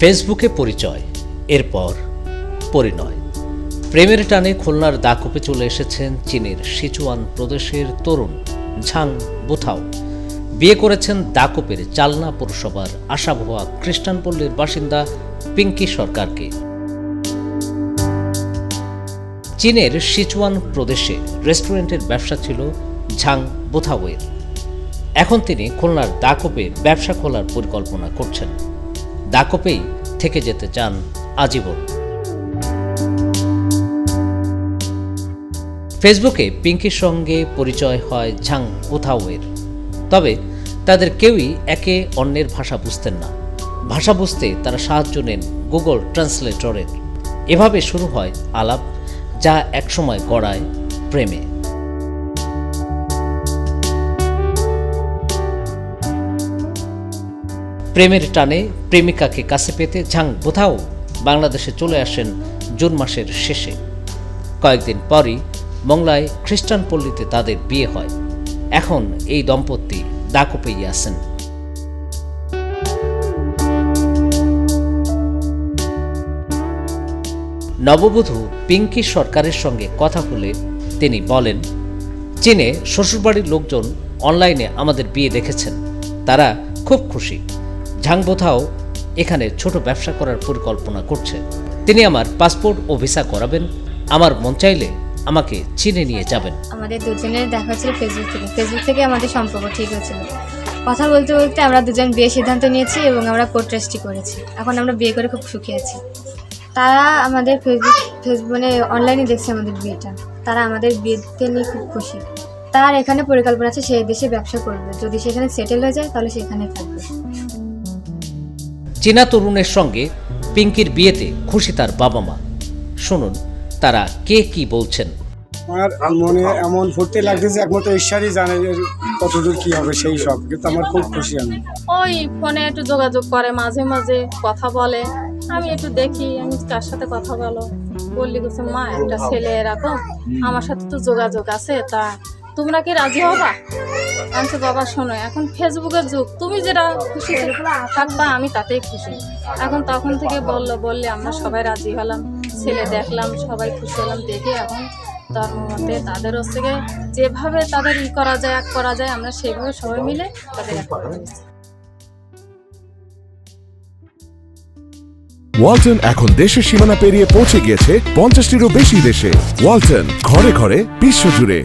ফেসবুকে পরিচয়, এরপর পরিণয়। প্রেমের টানে খুলনার দাকুপে চলে এসেছেন চীনের সিচুয়ান প্রদেশের তরুণ ঝাং বুথাও। বিয়ে করেছেন দাকুপের চালনা পৌরসভার আশাভোয়া খ্রিস্টানপল্লীর বাসিন্দা পিঙ্কি সরকারকে। চীনের সিচুয়ান প্রদেশে রেস্টুরেন্টের ব্যবসা ছিল ঝাং বুথাওয়ের। এখন তিনি খুলনার দাকোপে ব্যবসা খোলার পরিকল্পনা করছেন। দাকোপেই থেকে যেতে চান আজীবন। ফেসবুকে পিঙ্কির সঙ্গে পরিচয় হয় ঝাং বুথাওয়ের তবে তাদের কেউই একে অন্যের ভাষা বুঝতেন না। ভাষা বুঝতে তারা সাহায্য নেন গুগল ট্রান্সলেটরের। এভাবে শুরু হয় আলাপ যা একসময় গড়ায় প্রেমে। প্রেমের টানে প্রেমিকাকে কাছে পেতে ঝাং বোথাও বাংলাদেশে চলে আসেন জুন মাসের শেষে। কয়েকদিন পরই মংলায় খ্রিস্টান পল্লীতে তাদের বিয়ে হয়। এখন এই দম্পতি দাকুপেই আছেন। নববধূ পিঙ্কি সরকারের সঙ্গে কথা বলে তিনি বলেন, চীনে শ্বশুরবাড়ির লোকজন অনলাইনে আমাদের বিয়ে দেখেছেন। তারা খুব খুশি। ঝাংবোথাও এখানে ছোট ব্যবসা করার পরিকল্পনা করছে। তিনি আমার পাসপোর্ট ও ভিসা করাবেন। আমার মন চাইলে আমাকে চিনে নিয়ে যাবেন। আমাদের দুজনের দেখা হচ্ছিল ফেসবুক থেকে। ফেসবুক থেকে আমাদের সম্পর্ক ঠিক হয়েছিল। কথা বলতে বলতে আমরা দুজন বিয়ে সিদ্ধান্ত নিয়েছি এবং আমরা কোর্ট রেজিস্ট্রি করেছি। এখন আমরা বিয়ে করে খুব সুখী আছি। তারা আমাদের ফেসবুক ফেসবুক মানে অনলাইনে দেখছে আমাদের বিয়েটা। তারা আমাদের বিয়েতে নিয়ে খুব খুশি। তার এখানে পরিকল্পনা আছে সেই দেশে ব্যবসা করবে। যদি সেখানে সেটেল হয়ে যায় তাহলে সেখানে থাকবে। চীনা তরুণের সঙ্গে পিঙ্কির বিয়েতে খুশি তার বাবা মা। শুনুন তারা কে কি বলছেন। আমার মনে এমন ফুর্তি লাগতেছে একমাত্র ঈশ্বরই জানে যে কতদূর কি হবে সেই সব কিন্তু আমার খুব খুশি আমি। ওই ফোনে একটু যোগাযোগ করে মাঝে মাঝে কথা বলে। আমি একটু দেখি আমি কার সাথে কথা বলো। বললি বলছে মা একটা ছেলে এরকম আমার সাথে তো যোগাযোগ আছে তা তোমরা কি রাজি হবা? তো বাবা শোনো, এখন ফেসবুকের যুগ। তুমি যেটা খুশি থাকবা, আমি তাতেই খুশি। এখন তখন থেকে বলল, বললে আমরা সবাই রাজি হলাম, ছেলে দেখলাম, সবাই খুশি হলাম, দেখে এখন তার মতে তাদের হচ্ছে যেভাবে তাদের ই করা যায় এক করা যায়, আমরা সেইভাবে সবাই মিলে তাদের এক করে। ওয়ালটন এখন দেশের সীমানা পেরিয়ে পৌঁছে গিয়েছে পঞ্চাশটিরও বেশি দেশে। ওয়ালটন ঘরে ঘরে বিশ্বজুড়ে